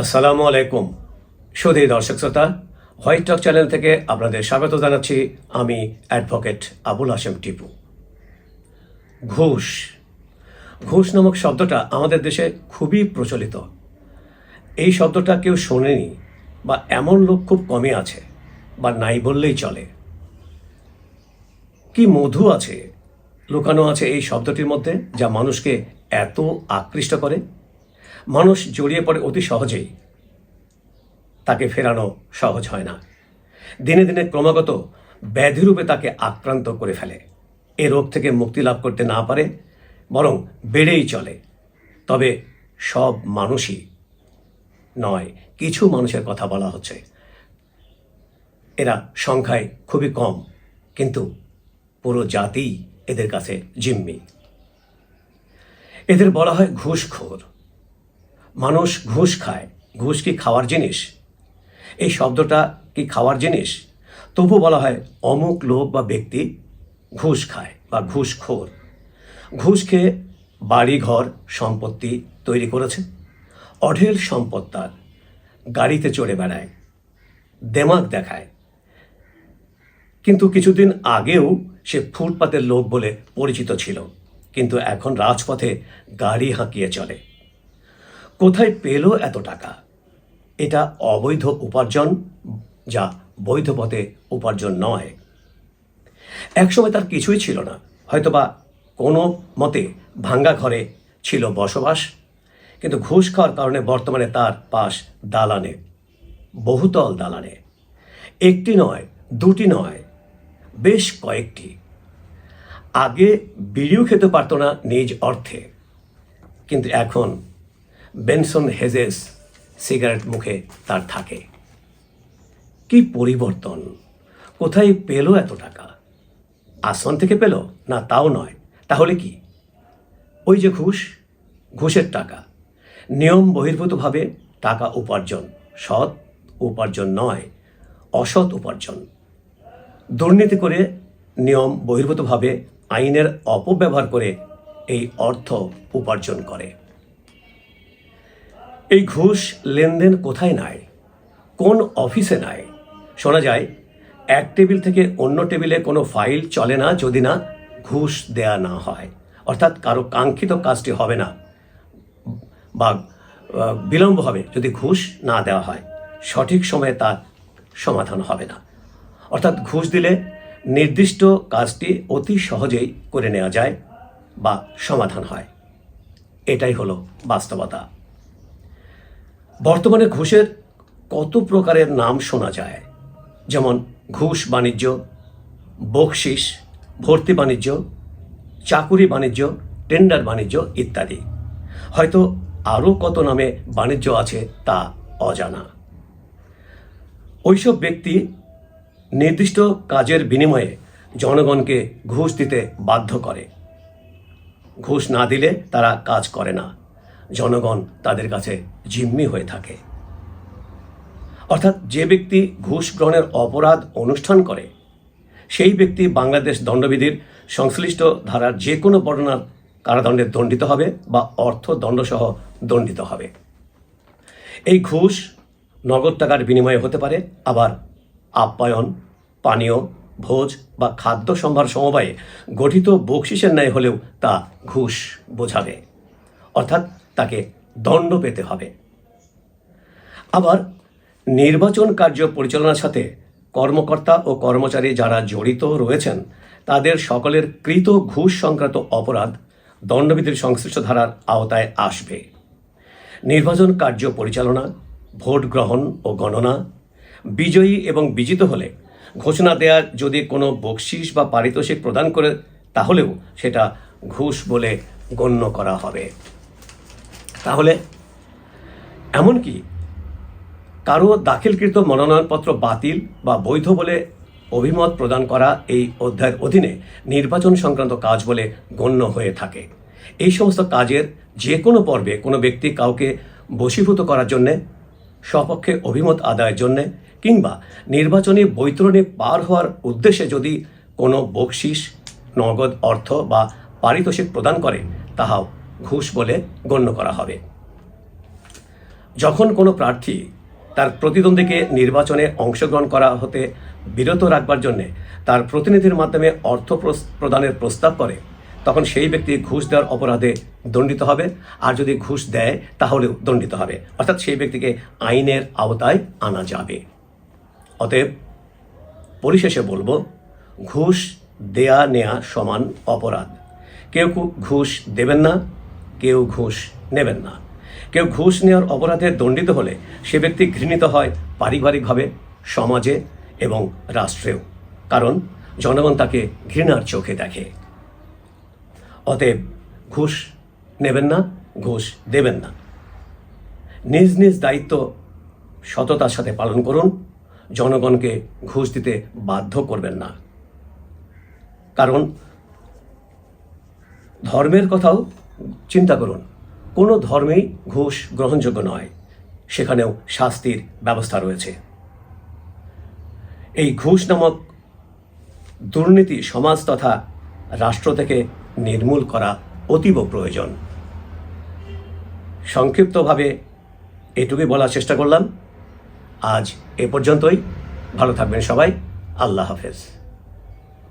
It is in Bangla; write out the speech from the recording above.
আসসালামু আলাইকুম। সুধী দর্শক শ্রোতা হোয়াইট টক চ্যানেল থেকে আপনাদের স্বাগত জানাচ্ছি আমি অ্যাডভোকেট আবুল হাসেম টিপু। ঘুষ। ঘুষ নামক শব্দটা আমাদের দেশে খুবই প্রচলিত। এই শব্দটা কেউ শোনেনি বা এমন লোক খুব কমই আছে বা নাই বললেই চলে। কি মধু আছে, লুকানো আছে এই শব্দটির মধ্যে যা মানুষকে এত আকৃষ্ট করে? মানুষ জড়িয়ে পড়ে অতি সহজেই। তাকে ফেরানো সহজ হয় না। দিনে দিনে ক্রমাগত ব্যাধিরূপে তাকে আক্রান্ত করে ফেলে। এ রোগ থেকে মুক্তি লাভ করতে না পারে, বরং বেড়েই চলে। তবে সব মানুষই নয়, কিছু মানুষের কথা বলা হচ্ছে। এরা সংখ্যায় খুবই কম, কিন্তু পুরো জাতি এদের কাছে জিম্মি। এদের বলা হয় ঘুষখোর। মানুষ ঘুষ খায়। ঘুষ কি খাওয়ার জিনিস? এই শব্দটা কি খাওয়ার জিনিস? তবু বলা হয়, অমুক লোক বা ব্যক্তি ঘুষ খায় বা ঘুষখোর ঘুষ খেয়ে বাড়ি ঘর সম্পত্তি তৈরি করেছে। অঢেল সম্পদ তার গাড়িতে চড়ে বেড়ায় দেমাগ দেখায়। কিন্তু কিছুদিন আগেও সে ফুটপাতের লোক বলে পরিচিত ছিল। কিন্তু এখন রাজপথে গাড়ি হাঁকিয়ে চলে। কোথায় পেল এত টাকা? এটা অবৈধ উপার্জন যা বৈধ পথে উপার্জন নয়। একসময় তার কিছুই ছিল না। হয়তোবা কোনো মতে ভাঙ্গা ঘরে ছিল বসবাস, কিন্তু ঘুষ খাওয়ার কারণে বর্তমানে তার পাশ দালানে, বহুতল দালানে। একটি নয়, দুটি নয়, বেশ কয়েকটি। আগে বিড়িও খেতে পারতো না নিজ অর্থে। কিন্তু এখন বেনসন হেজেস সিগারেট মুখে তার থাকে। কি পরিবর্তন? কোথায় পেল এত টাকা? আসন থেকে পেল? না, তাও নয়। তাহলে কি? ওই যে ঘুষ, ঘুষের টাকা। নিয়ম বহির্ভূতভাবে টাকা উপার্জন। সৎ উপার্জন নয়, অসৎ উপার্জন। দুর্নীতি করে নিয়ম বহির্ভূতভাবে আইনের অপব্যবহার করে এই অর্থ উপার্জন করে। এই ঘুষ লেনদেন কোথায় নাই? কোন অফিসে নাই? শোনা যায়, এক টেবিল থেকে অন্য টেবিলে কোনো ফাইল চলে না যদি না ঘুষ দেয়া না হয়। অর্থাৎ কারও কাঙ্ক্ষিত কাজটি হবে না বা বিলম্ব হবে যদি ঘুষ না দেওয়া হয়। সঠিক সময়ে তার সমাধান হবে না। অর্থাৎ ঘুষ দিলে নির্দিষ্ট কাজটি অতি সহজেই করে নেওয়া যায় বা সমাধান হয়। এটাই হলো বাস্তবতা। বর্তমানে ঘুষের কত প্রকারের নাম শোনা যায়? যেমন ঘুষ বাণিজ্য, বকশিস, ভর্তি বাণিজ্য, চাকুরি বাণিজ্য, টেন্ডার বাণিজ্য ইত্যাদি। হয়তো আরও কত নামে বাণিজ্য আছে তা অজানা। ওইসব ব্যক্তি নির্দিষ্ট কাজের বিনিময়ে জনগণকে ঘুষ দিতে বাধ্য করে। ঘুষ না দিলে তারা কাজ করে না। জনগণ তাদের কাছে জিম্মি হয়ে থাকে। অর্থাৎ যে ব্যক্তি ঘুষ গ্রহণের অপরাধ অনুষ্ঠান করে, সেই ব্যক্তি বাংলাদেশ দণ্ডবিধির সংশ্লিষ্ট ধারার যে কোনো বর্ণনার কারাদণ্ডে দণ্ডিত হবে বা অর্থ দণ্ডসহ দণ্ডিত হবে। এই ঘুষ নগদ টাকার বিনিময়ে হতে পারে, আবার আপ্যায়ন, পানীয়, ভোজ বা খাদ্য সম্ভার সমবায়ে গঠিত বকশিসের ন্যায় হলেও তা ঘুষ বোঝাবে। অর্থাৎ তাকে দণ্ড পেতে হবে। আবার নির্বাচন কার্য পরিচালনার সাথে কর্মকর্তা ও কর্মচারী যারা জড়িত রয়েছেন, তাদের সকলের কৃত ঘুষ সংক্রান্ত অপরাধ দণ্ডবিধির সংশ্লিষ্ট ধারার আওতায় আসবে। নির্বাচন কার্য পরিচালনা, ভোট গ্রহণ ও গণনা, বিজয়ী এবং বিজিত হলে ঘোষণা দেওয়ার যদি কোনো বকশিস বা পারিতোষিক প্রদান করে, তাহলেও সেটা ঘুষ বলে গণ্য করা হবে। তাহলে এমনকি কারও দাখিলকৃত মনোনয়নপত্র বাতিল বা বৈধ বলে অভিমত প্রদান করা এই অধ্যায়ের অধীনে নির্বাচন সংক্রান্ত কাজ বলে গণ্য হয়ে থাকে। এই সমস্ত কাজের যে কোনো পর্বে কোনো ব্যক্তি কাউকে বশীভূত করার জন্যে, স্বপক্ষে অভিমত আদায়ের জন্যে, কিংবা নির্বাচনী বৈতরণী পার হওয়ার উদ্দেশ্যে যদি কোনো বকশিস, নগদ অর্থ বা পারিতোষিক প্রদান করে, তাহাও ঘুষ বলে গণ্য করা হবে। যখন কোনো প্রার্থী তার প্রতিদ্বন্দ্বীকে নির্বাচনে অংশগ্রহণ করা হতে বিরত রাখবার জন্যে তার প্রতিনিধির মাধ্যমে অর্থ প্রদানের প্রস্তাব করে, তখন সেই ব্যক্তি ঘুষ দেওয়ার অপরাধে দণ্ডিত হবে। আর যদি ঘুষ দেয়, তাহলেও দণ্ডিত হবে। অর্থাৎ সেই ব্যক্তিকে আইনের আওতায় আনা যাবে। অতএব পরিশেষে বলব, ঘুষ দেয়া নেয়া সমান অপরাধ। কেউ ঘুষ দেবেন না কেউ ঘুষ নেবেন না। কেউ ঘুষ নেওয়ার অপরাধে দণ্ডিত হলে সে ব্যক্তি ঘৃণিত হয় পারিবারিকভাবে, সমাজে এবং রাষ্ট্রেও। কারণ জনগণ তাকে ঘৃণার চোখে দেখে। অতএব ঘুষ নেবেন না, ঘুষ দেবেন না। নিজ নিজ দায়িত্ব সততার সাথে পালন করুন। জনগণকে ঘুষ দিতে বাধ্য করবেন না। কারণ ধর্মের কথাও চিন্তা করুন, কোনো ধর্মেই ঘুষ গ্রহণযোগ্য নয়। সেখানেও শাস্তির ব্যবস্থা রয়েছে। এই ঘুষ নামক দুর্নীতি সমাজ তথা রাষ্ট্র থেকে নির্মূল করা অতীব প্রয়োজন। সংক্ষিপ্তভাবে এটুকুই বলার চেষ্টা করলাম। আজ এ পর্যন্তই। ভালো থাকবেন সবাই। আল্লাহ হাফেজ।